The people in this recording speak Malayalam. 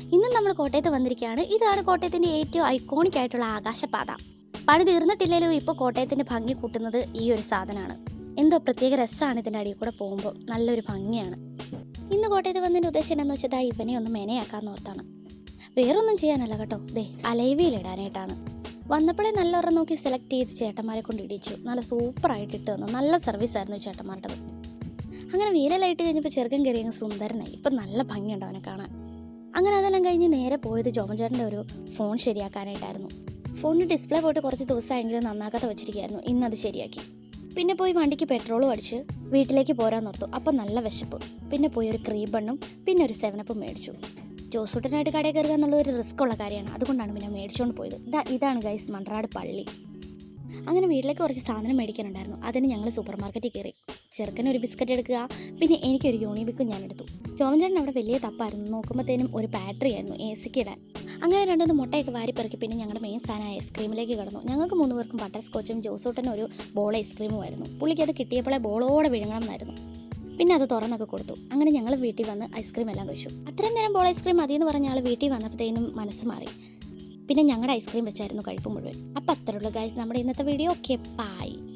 ഇന്ന് നമ്മൾ കോട്ടയത്ത് വന്നിരിക്കുകയാണ്. ഇതാണ് കോട്ടയത്തിന്റെ ഏറ്റവും ഐക്കോണിക് ആയിട്ടുള്ള ആകാശപാത. പണി തീർന്നിട്ടില്ലെങ്കിലും ഇപ്പോൾ കോട്ടയത്തിന്റെ ഭംഗി കൂട്ടുന്നത് ഈ ഒരു സാധനമാണ്. എന്തോ പ്രത്യേക രസമാണ് ഇതിന്റെ അടിയിൽ കൂടെ പോകുമ്പോൾ. നല്ലൊരു ഭംഗിയാണ്. ഇന്ന് കോട്ടയത്ത് വന്നതിന്റെ ഉദ്ദേശം എന്താണെന്ന് വെച്ചാൽ ഇവനെ ഒന്ന് മെനയാക്കാമെന്ന് ഓർത്താണ്. വേറൊന്നും ചെയ്യാനല്ല കേട്ടോ. ദേ അലൈവിയിലിടാനായിട്ടാണ്. വന്നപ്പോഴേ നല്ല ഒരെണ്ണം നോക്കി സെലക്ട് ചെയ്ത് ചേട്ടന്മാരെ കൊണ്ട് ഇടിച്ചു. നല്ല സൂപ്പറായിട്ട് ഇട്ട് തന്നു. നല്ല സർവീസ് ആയിരുന്നു ചേട്ടന്മാരുടേത്. അങ്ങനെ വീലലായിട്ട് കഴിഞ്ഞപ്പോൾ ചെറുക്കൻ കയറി സുന്ദരനായി. ഇപ്പം നല്ല ഭംഗിയുണ്ട് അവനെ കാണാൻ. അങ്ങനെ അതെല്ലാം കഴിഞ്ഞ് നേരെ പോയത് ജോമൻ ചേട്ടന്റെ ഒരു ഫോൺ ശരിയാക്കാനായിട്ടായിരുന്നു. ഫോണിന് ഡിസ്പ്ലേ പോയിട്ട് കുറച്ച് ദിവസമായെങ്കിലും നന്നാക്കാതെ വെച്ചിരിക്കുകയായിരുന്നു. ഇന്ന് അത് ശരിയാക്കി. പിന്നെ പോയി വണ്ടിക്ക് പെട്രോളും അടിച്ച് വീട്ടിലേക്ക് പോരാൻ നിർത്തു. അപ്പം നല്ല വിശപ്പ്. പിന്നെ പോയി ഒരു ക്രീം ബണ്ണും പിന്നെ ഒരു സെവനപ്പും മേടിച്ചു. ജോസൂട്ടനായിട്ട് കടയിൽ കയറുക എന്നുള്ളത് ഒരു റിസ്ക് ഉള്ള കാര്യമാണ്. അതുകൊണ്ടാണ് പിന്നെ മേടിച്ചുകൊണ്ട് പോയത്. ഇതാ ഇതാണ് ഗൈസ് മൺറാട് പള്ളി. അങ്ങനെ വീട്ടിലേക്ക് കുറച്ച് സാധനം മേടിക്കാനുണ്ടായിരുന്നു. അതിന് ഞങ്ങൾ സൂപ്പർ മാർക്കറ്റിൽ കയറി. ചെറുക്കന് ഒരു ബിസ്ക്കറ്റ് എടുക്കുക. പിന്നെ എനിക്കൊരു യൂണിബിക്കും ഞാൻ എടുത്തു. ചോമൻചേട്ടൻ അവിടെ വലിയ തപ്പായിരുന്നു. നോക്കുമ്പോഴത്തേനും ഒരു ബാറ്ററി ആയിരുന്നു എ സിക്ക് ഇടാൻ. അങ്ങനെ രണ്ടൊന്ന് മുട്ടയൊക്കെ വാരിപ്പെറുക്കി പിന്നെ ഞങ്ങളുടെ മെയിൻ സാധനം ഐസ്ക്രീമിലേക്ക് കടന്നു. ഞങ്ങൾക്ക് മൂന്ന് പേർക്കും ബട്ടർ സ്കോച്ചും ജോസൂട്ടനും ഒരു ബോൾ ഐസ്ക്രീമും ആയിരുന്നു. പുള്ളിക്ക് അത് കിട്ടിയപ്പോഴേ ബോളോടെ വിഴുങ്ങണം എന്നായിരുന്നു. പിന്നെ അത് തുറന്നൊക്കെ കൊടുത്തു. അങ്ങനെ ഞങ്ങൾ വീട്ടിൽ വന്ന് ഐസ്ക്രീം എല്ലാം കഴിച്ചു. അത്രയും നേരം ബോൾ ഐസ്ക്രീം മതി എന്ന് പറഞ്ഞ ആൾ വീട്ടിൽ വന്നപ്പോഴത്തേനും മനസ്സ് മാറി. പിന്നെ ഞങ്ങളുടെ ഐസ്ക്രീം വെച്ചായിരുന്നു കഴിപ്പ് മുഴുവൻ. അപ്പം അത്രയുള്ള കാര്യം നമ്മുടെ ഇന്നത്തെ വീഡിയോ ഓക്കെ ബൈ